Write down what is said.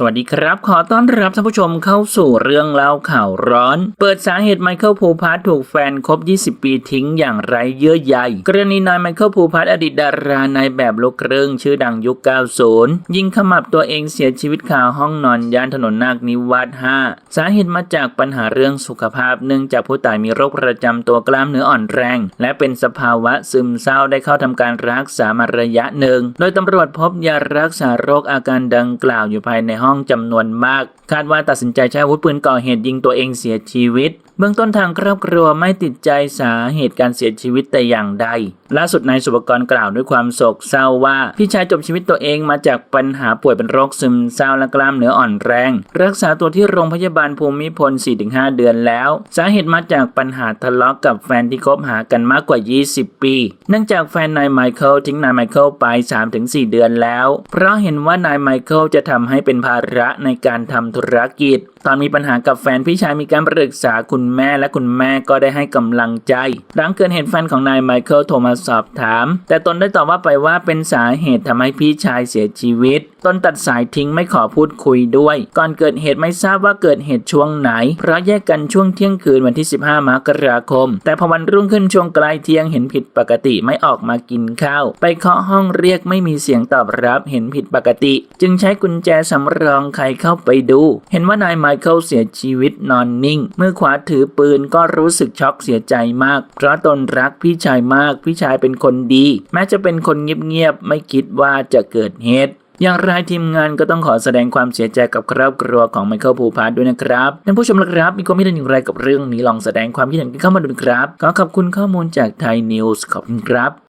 สวัสดีครับ ขอต้อนรับท่านผู้ชมเข้าสู่เรื่องเล่าข่าวร้อน เปิดสาเหตุไมเคิลภูพาร์ทถูกแฟนคบ20 ปีทิ้งอย่างไรเยื่อใยกรณีนายไมเคิลภูพาร์ทอดีตดารานายแบบลูกครึ่งชื่อดังยุค 90 ยิงขมับตัวเองเสียชีวิตคาห้องนอนย่านถนนนาคนิวาส5สาเหตุมาจากปัญหาเรื่องสุขภาพเนื่องจากผู้ตายมีโรคประจำตัวกล้ามเนื้ออ่อนแรง และเป็นสภาวะซึมเศร้าได้เข้าทำการรักษามาระยะหนึ่ง โดยตำรวจพบยารักษาโรคอาการดังกล่าวอยู่ภายในห้องจำนวนมาก คาดว่าตัดสินใจใช้อาวุธปืนก่อเหตุยิงตัวเองเสียชีวิต เบื้องต้นทางครอบครัวไม่ติดใจสาเหตุการเสียชีวิตแต่อย่างใด ล่าสุดนายสุภกรกล่าวด้วยความโศกเศร้าว่า พี่ชายจบชีวิตตัวเองมาจากปัญหาป่วยเป็นโรคซึมเศร้าและกล้ามเนื้ออ่อนแรง รักษาตัวที่โรงพยาบาลภูมิพล 4-5 เดือนแล้ว สาเหตุมาจากปัญหาทะเลาะกับแฟนที่คบหากันมากกว่า 20 ปี เนื่องจากแฟนนายไมเคิลทิ้งนายไมเคิลไป 3-4 เดือนแล้ว เพราะเห็นว่านายไมเคิลจะทำให้เป็นภาระในการทำธุรกิจตอนมีปัญหากับแฟนพี่ชายมีการปรึกษาคุณแม่และคุณแม่ก็ได้ให้กำลังใจ หลังเกิดเหตุแฟนของนายไมเคิลโทรมาสอบถาม แต่ตนได้ตอบว่าไปว่าเป็นสาเหตุทำให้พี่ชายเสียชีวิตตนตัดสายทิ้งไม่ขอพูดคุยด้วย ก่อนเกิดเหตุไม่ทราบว่าเกิดเหตุช่วงไหน เพราะแยกกันช่วงเที่ยงคืนวันที่ 15 มกราคม แต่พอวันรุ่งขึ้นช่วงใกล้เที่ยงเห็นผิดปกติไม่ออกมากินข้าว ไปเคาะห้องเรียกไม่มีเสียงตอบรับเห็นผิดปกติ จึงใช้กุญแจสำรองไขเข้าไปดู เห็นว่านายไมเคิลเสียชีวิตนอนนิ่ง มือขวาถือปืนก็รู้สึกช็อกเสียใจมาก เพราะตนรักพี่ชายมาก พี่ชายเป็นคนดี แม้จะเป็นคนเงียบๆไม่คิดว่าจะเกิดเหตุ อย่างไรทีมงานก็ต้องขอแสดงความเสียใจกับครอบครัวของไมเคิลภูพาร์ด้วยนะครับท่านผู้ชมละครับ มีความคิดเห็นอย่างไรกับเรื่องนี้ลองแสดงความคิดเห็นกันเข้ามาดูนะครับ ขอขอบคุณข้อมูลจากไทยนิวส์ขอบคุณครับ